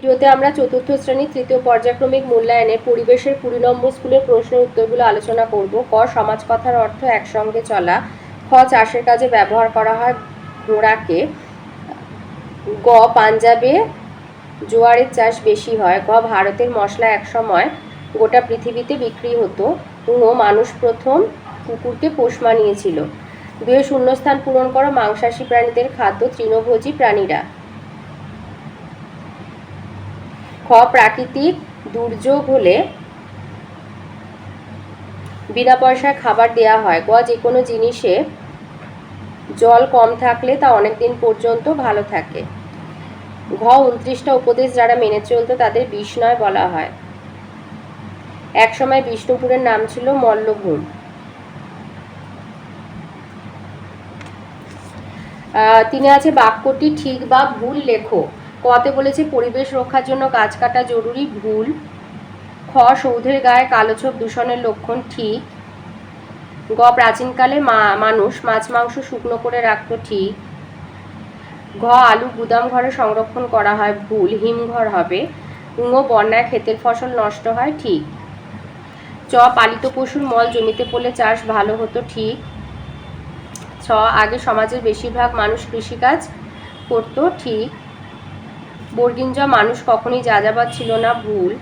ভিডিওতে আমরা চতুর্থ শ্রেণির তৃতীয় পর্যায়ক্রমিক মূল্যায়নে পরিবেশের কুড়ি নম্বর স্কুলের প্রশ্নের উত্তরগুলো আলোচনা করব। ক, সমাজ কথার অর্থ একসঙ্গে চলা। খ, চাষের কাজে ব্যবহার করা হয় ঘোড়াকে। গ, পাঞ্জাবে জোয়ারের চাষ বেশি হয়। গ, ভারতের মশলা একসময় গোটা পৃথিবীতে বিক্রি হতো। ঙ, মানুষ প্রথম কুকুরকে পোষ মানিয়েছিল। দুয়ে শূন্যস্থান পূরণ করো মাংসাশী প্রাণীদের খাদ্য তৃণভোজী প্রাণীরা খ প্রাকৃতিক দুর্যোগ হলে বিনা পয়সায় খাবার দেয়া হয়। গ যে কোনো জিনিসে জল কম থাকলে তা অনেক দিন পর্যন্ত ভালো থাকে। ঘ উনত্রিশটা উপদেশ যারা মেনে চলতো তাদের বিষ্ণয় বলা হয়। একসময় বিষ্ণুপুরের নাম ছিল মল্লভূম। তিনি আছে বাক্যটি ঠিক বা ভুল লেখো। কতে বলেছে, পরিবেশ রক্ষার জন্য গাছ কাটা জরুরি, ভুল। খ, সৌধের গায়ে কালো ছোপ দূষণের লক্ষণ ঠিক। গ, প্রাচীনকালে মা- মানুষ মাছ, মাংস শুকনো করে রাখতো ঠিক। ঘ, আলু গুদাম ঘরে সংরক্ষণ করা হয়, ভুল। হিমঘর হবে। ঙ বন্যায় ক্ষেতের ফসল নষ্ট হয়, ঠিক। চ, পালিত পশুর মল জমিতে পড়লে চাষ ভালো হতো, ঠিক। ছ, আগে সমাজের বেশিরভাগ মানুষ কৃষিকাজ করতো, ঠিক। বর্গিন জ মানুষ কখনোই যাযাবাদ ছিল না ভুল।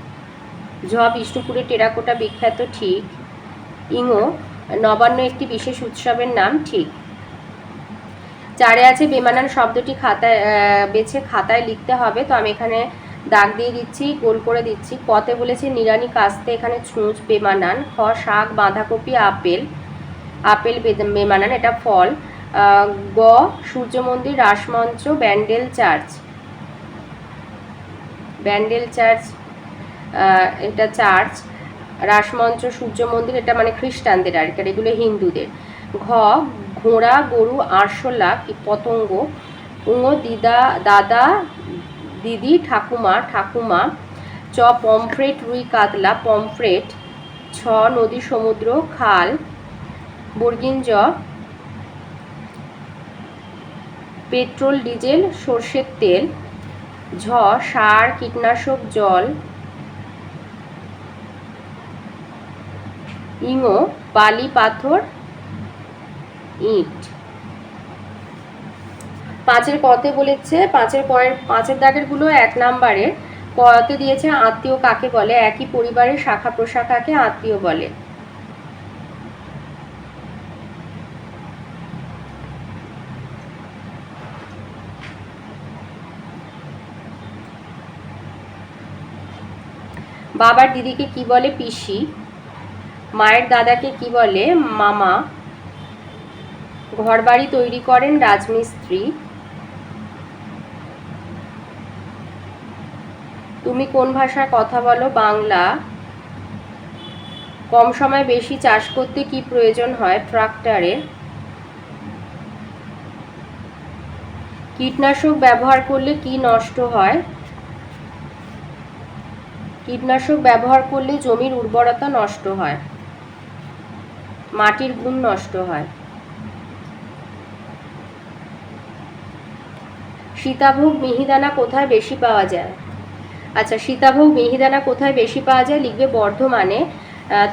ঝ বিষ্ণুপুরের টেরাকোটা বিখ্যাত ঠিক। ইঙো, নবান্ন একটি বিশেষ উৎসবের নাম ঠিক। চারে আছে বেমানান শব্দটি খাতায় বেছে খাতায় লিখতে হবে। তো আমি এখানে দাগ দিয়ে দিচ্ছি, গোল করে দিচ্ছি। কতে বলেছে নিরানি কাস্তে এখানে ছুঁচ বেমানান। খ, শাক, বাঁধাকপি, আপেল। আপেল বেমানান, এটা ফল। গ সূর্য মন্দির রাসমঞ্চ, ব্যান্ডেল চার্চ। ব্যান্ডেল চার্চ এটা চার্চ, রাসমঞ্চ, সূর্য মন্দির, এটা মানে খ্রিস্টানদের আর কি এগুলো হিন্দুদের। ঘ, ঘোড়া, গরু আরশোলা কি পতঙ্গ, উঙ, দিদা, দাদা, দিদি, ঠাকুমা ঠাকুমা, চ, পমফ্রেট, রুই, কাতলা, পমফ্রেট, ছ, নদী, সমুদ্র, খাল বর্গিন পেট্রোল, ডিজেল, সর্ষের তেল ঝ, সার, কীটনাশক, জল। ইঙো, বালি, পাথর, ইট। পাঁচের কতে বলেছে, পাঁচের কয়ের পাঁচের দাগেরগুলো এক নাম্বারে কতে দিয়েছে, আত্মীয় কাকে বলে? একই পরিবারের শাখা প্রশাখাকে আত্মীয় বলে। বাবার দিদিকে কি বলে? পিসি। মায়ের দাদাকে কি বলে? মামা। ঘরবাড়ি তৈরি করেন রাজমিস্ত্রি। তুমি কোন ভাষায় কথা বলো? বাংলা। কম সময় বেশি চাষ করতে কি প্রয়োজন হয়? ট্রাক্টরে। কীটনাশক ব্যবহার করলে কি নষ্ট হয়? কীটনাশক ব্যবহার করলে জমির উর্বরতা নষ্ট হয়, মাটির গুণ নষ্ট হয়। সীতাভোগ, মিহিদানা কোথায় বেশি পাওয়া যায়? আচ্ছা সীতাভোগ, মিহিদানা কোথায় বেশি পাওয়া যায় লিখবে বর্ধমানে।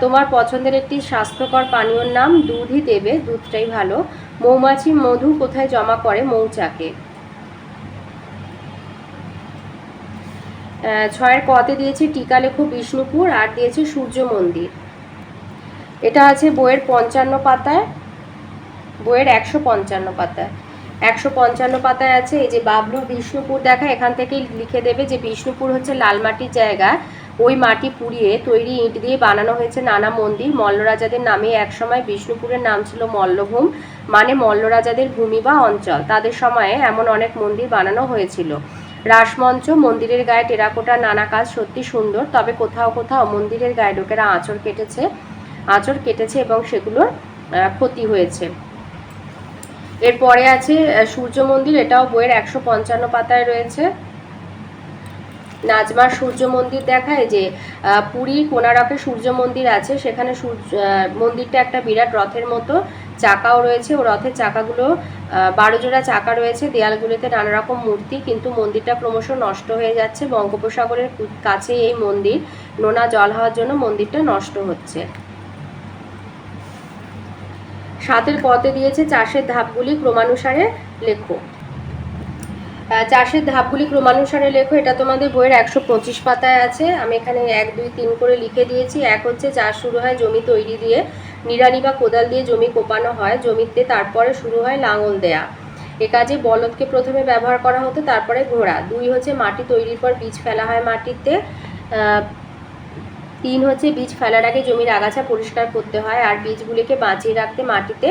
তোমার পছন্দের একটি স্বাস্থ্যকর পানীয়র নাম দুধই দেবে, দুধটাই ভালো। মৌমাছি মধু কোথায় জমা করে মৌচাকে? ছয়ের কতে দিয়েছে টিকা লেখো বিষ্ণুপুর আর দিয়েছে সূর্য মন্দির। এটা আছে বইয়ের পঞ্চান্ন পাতায়, বইয়ের একশো পঞ্চান্ন পাতায়। একশো পঞ্চান্ন পাতায় আছে, এই যে বাবলু বিষ্ণুপুর দেখা, এখান থেকেই লিখে দেবে যে বিষ্ণুপুর হচ্ছে লাল মাটির জায়গা। ওই মাটি পুড়িয়ে তৈরি ইট দিয়ে বানানো হয়েছে নানা মন্দির। মল্লরাজাদের নামে একসময় বিষ্ণুপুরের নাম ছিল মল্লভূম মানে মল্লরাজাদের ভূমি বা অঞ্চল। তাদের সময়ে এমন অনেক মন্দির বানানো হয়েছিল। রাসমঞ্চ মন্দিরের গায়ে টেরাকোটা নানা কাজ সত্যি সুন্দর, তবে কোথাও কোথাও মন্দিরের গায়ে লোকেরা আঁচড় কেটেছে আঁচড় কেটেছে এবং সেগুলোর ক্ষতি হয়েছে। এরপরে আছে সূর্য মন্দির, এটাও বইয়ের একশো পঞ্চান্ন পাতায় রয়েছে। নাজমার সূর্য মন্দির দেখায় যে পুরীর কোনারকে সূর্য মন্দির আছে, সেখানে সূর্য মন্দিরটা একটা বিরাট রথের মতো চাকাও রয়েছে ও রথের চাকাগুলো বারো জোড়া চাকা রয়েছে, দেয়ালগুলিতে নানা রকম মূর্তি, কিন্তু মন্দিরটা ক্রমশ নষ্ট হয়ে যাচ্ছে। বঙ্গোপসাগরের কাছে এই মন্দির, নোনা জল হওয়ার জন্য মন্দিরটা নষ্ট হচ্ছে। সাতের পথে দিয়েছে চাষের ধাপগুলি, ক্রমানুসারে লেখো। চাষের ধাপগুলি, ক্রমানুসারে লেখো, এটা তোমাদের বইয়ের একশো পঁচিশ পাতায় আছে। আমি এখানে এক, দুই, তিন করে লিখে দিয়েছি। এক হচ্ছে চাষ শুরু হয় জমি তৈরি দিয়ে। নিড়ানি বা কোদাল দিয়ে জমি কোপানো হয়, জমিতে তারপরে শুরু হয় লাঙল দেয়া। এ কাজে বলদকে প্রথমে ব্যবহার করা হতো, তারপরে ঘোড়া। দুই হচ্ছে মাটি তৈরির পর বীজ ফেলা হয় মাটিতে। তিন হচ্ছে বীজ ফেলার আগে জমির আগাছা পরিষ্কার করতে হয় আর বীজগুলিকে বাঁচিয়ে রাখতে মাটিতে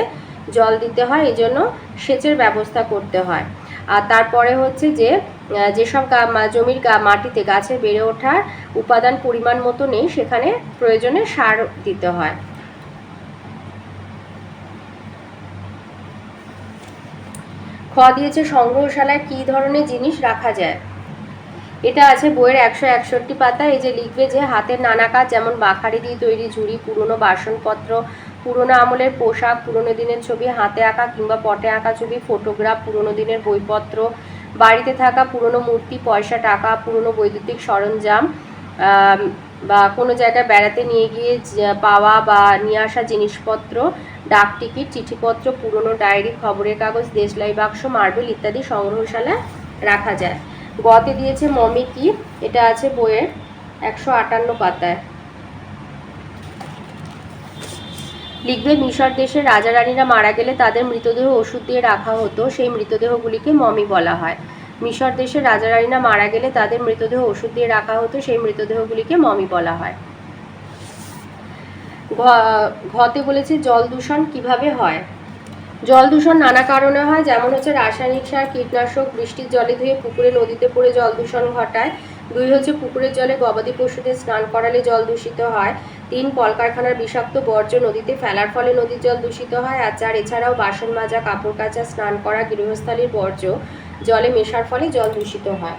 জল দিতে হয় এই জন্য সেচের ব্যবস্থা করতে হয়। আর তারপরে হচ্ছে যে যেসব জমির মাটিতে গাছে বেড়ে ওঠার উপাদান পরিমাণ মতো নেই, সেখানে প্রয়োজনে সার দিতে হয়। খ দিয়েছে সংগ্রহশালায় কী ধরনের জিনিস রাখা যায়। এটা আছে বইয়ের একশো একষট্টি পাতা। এই যে লিখবে যে হাতের নানা কাজ যেমন বাখারি দিয়ে তৈরি ঝুড়ি, পুরনো বাসনপত্র, পুরনো আমলের পোশাক, পুরনো দিনের ছবি, হাতে আঁকা কিংবা পটে আঁকা ছবি, ফটোগ্রাফ, পুরনো দিনের বইপত্র, বাড়িতে থাকা পুরনো মূর্তি, পয়সা, টাকা, পুরনো বৈদ্যুতিক সরঞ্জাম বা কোনো জায়গায় বেড়াতে নিয়ে গিয়ে পাওয়া বা নিয়ে আসা জিনিসপত্র, ডাক টিকিট, চিঠিপত্র, পুরনো ডায়েরি, খবরের কাগজ, দেশলাই বাক্স, মার্বেল ইত্যাদি সংগ্রহশালায় রাখা যায়। গতে দিয়েছে মমি কি? এটা আছে বইয়ের একশো আটান্ন পাতায়। লিখবে, মিশর দেশের রাজা রানীরা মারা গেলে তাদের মৃতদেহ ওষুধ দিয়ে রাখা হতো, সেই মৃতদেহগুলিকে মমি বলা হয়। মিশর দেশের রাজা রানীরা মারা গেলে তাদের মৃতদেহ ওষুধ দিয়ে রাখা হতো, সেই মৃতদেহগুলিকে মমি বলা হয়। ঘতে বলেছে জল দূষণ কীভাবে হয়? জল দূষণ নানা কারণে হয়, যেমন হচ্ছে রাসায়নিক সার, কীটনাশক, বৃষ্টির জলে ধুয়ে পুকুরে নদীতে পড়ে জল দূষণ ঘটায়। দুই হচ্ছে পুকুরের জলে গবাদি পশুদের স্নান করালে জল দূষিত হয়। তিন কলকারখানার বিষাক্ত বর্জ্য নদীতে ফেলার ফলে নদীর জল দূষিত হয়। আর চার এছাড়াও বাসন মাজা, কাপড় কাচা, স্নান করা, গৃহস্থালির বর্জ্য জলে মেশার ফলে জল দূষিত হয়।